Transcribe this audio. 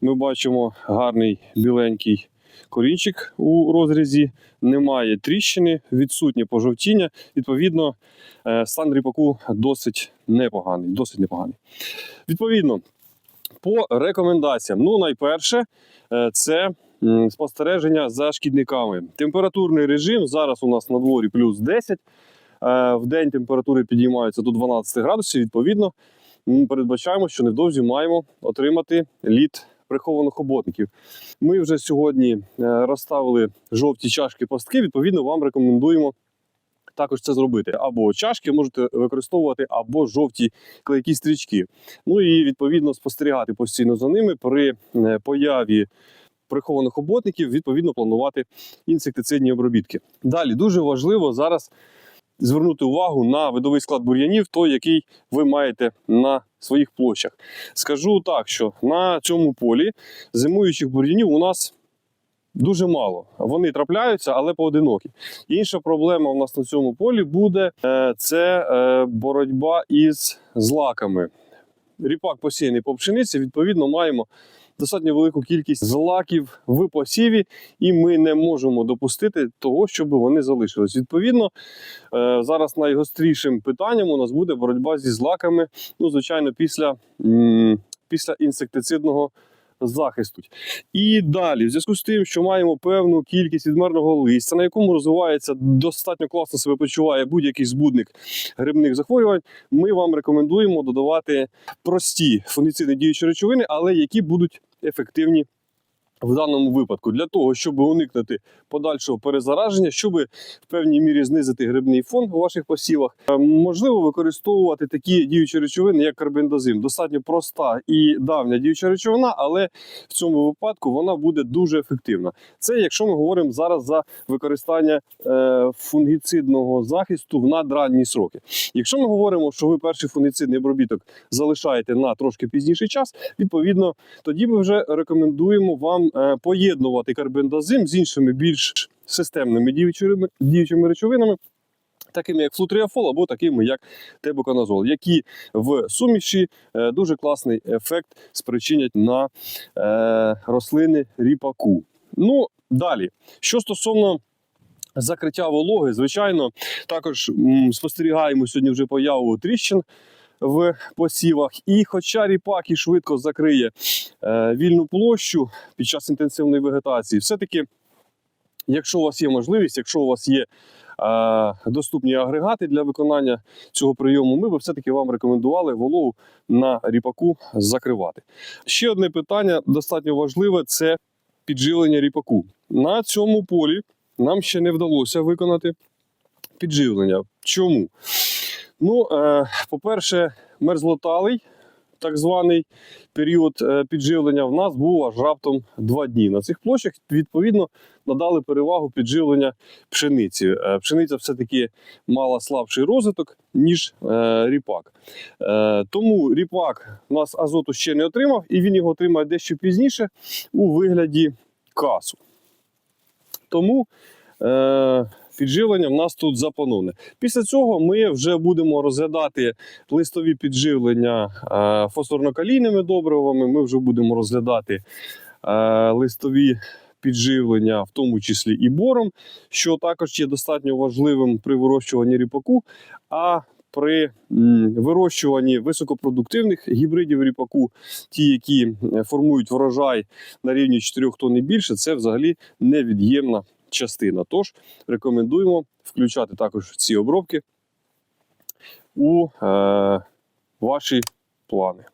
Ми бачимо гарний біленький корінчик у розрізі, немає тріщини, відсутнє пожовтіння. Відповідно, е, стан ріпаку досить непоганий. Досить непоганий. Відповідно, по рекомендаціям. Ну, найперше, е, це спостереження за шкідниками. Температурний режим зараз у нас на дворі плюс 10. Е, В день температури підіймаються до 12 градусів. Відповідно, ми передбачаємо, що невдовзі маємо отримати лід прихованих оботників. Ми вже сьогодні е, розставили жовті чашки пастки. Відповідно, вам рекомендуємо також це зробити. Або чашки можете використовувати, або жовті клейкі стрічки. Ну і відповідно спостерігати постійно за ними при е, появі прихованих оботників, відповідно планувати інсектицидні обробітки. Далі дуже важливо зараз звернути увагу на видовий склад бур'янів, той, який ви маєте на своїх площах. Скажу так, що на цьому полі зимуючих бур'янів у нас дуже мало. Вони трапляються, але поодинокі. Інша проблема у нас на цьому полі буде е, це е, боротьба із злаками. Ріпак посіяний по пшениці, відповідно, маємо достатньо велику кількість злаків в посіві, і ми не можемо допустити того, щоб вони залишились. Відповідно, е, зараз найгострішим питанням у нас буде боротьба зі злаками, ну, звичайно, після, після інсектицидного захисту. І далі, в зв'язку з тим, що маємо певну кількість відмерного листя, на якому розвивається достатньо класно себе почуває будь-який збудник грибних захворювань, ми вам рекомендуємо додавати прості фунгіцидні діючі речовини, але які будуть ефективні. В даному випадку для того, щоб уникнути подальшого перезараження, щоб в певній мірі знизити грибний фон у ваших посівах, е, можливо використовувати такі діючі речовини, як карбендазим. Достатньо проста і давня діюча речовина, але в цьому випадку вона буде дуже ефективна. Це якщо ми говоримо зараз за використання е, фунгіцидного захисту в надранні сроки. Якщо ми говоримо, що ви перший фунгіцидний обробіток залишаєте на трошки пізніший час, відповідно, тоді ми вже рекомендуємо вам е, поєднувати карбендазим з іншими більш системними діючими, діючими речовинами. Такими як флутріафол або такими як тебуканазол, які в суміші е, дуже класний ефект спричинять на е, рослини ріпаку. Ну, далі, що стосовно закриття вологи, звичайно, також спостерігаємо сьогодні вже появу тріщин в посівах. І хоча ріпак і швидко закриє е, вільну площу під час інтенсивної вегетації, все-таки, якщо у вас є можливість, якщо у вас є е, доступні агрегати для виконання цього прийому, ми би все-таки вам рекомендували вологу на ріпаку закривати. Ще одне питання достатньо важливе це підживлення ріпаку. На цьому полі нам ще не вдалося виконати підживлення. Чому? Ну, е, по-перше, мерзлоталий, так званий період е, підживлення, в нас був аж раптом два дні. На цих площах, відповідно, надали перевагу підживлення пшениці. Е, пшениця все-таки мала слабший розвиток, ніж ріпак. Тому ріпак у нас азоту ще не отримав, і він його отримає дещо пізніше у вигляді касу. Тому підживлення в нас тут запановне. Після цього ми вже будемо розглядати листові підживлення е, фосфорно-калійними добривами. Ми вже будемо розглядати е, листові підживлення, в тому числі і бором, що також є достатньо важливим при вирощуванні ріпаку. А при вирощуванні високопродуктивних гібридів ріпаку, ті, які е, формують врожай на рівні 4 тонн і більше, це взагалі невід'ємна частина. Тож рекомендуємо включати також ці обробки у е, ваші плани.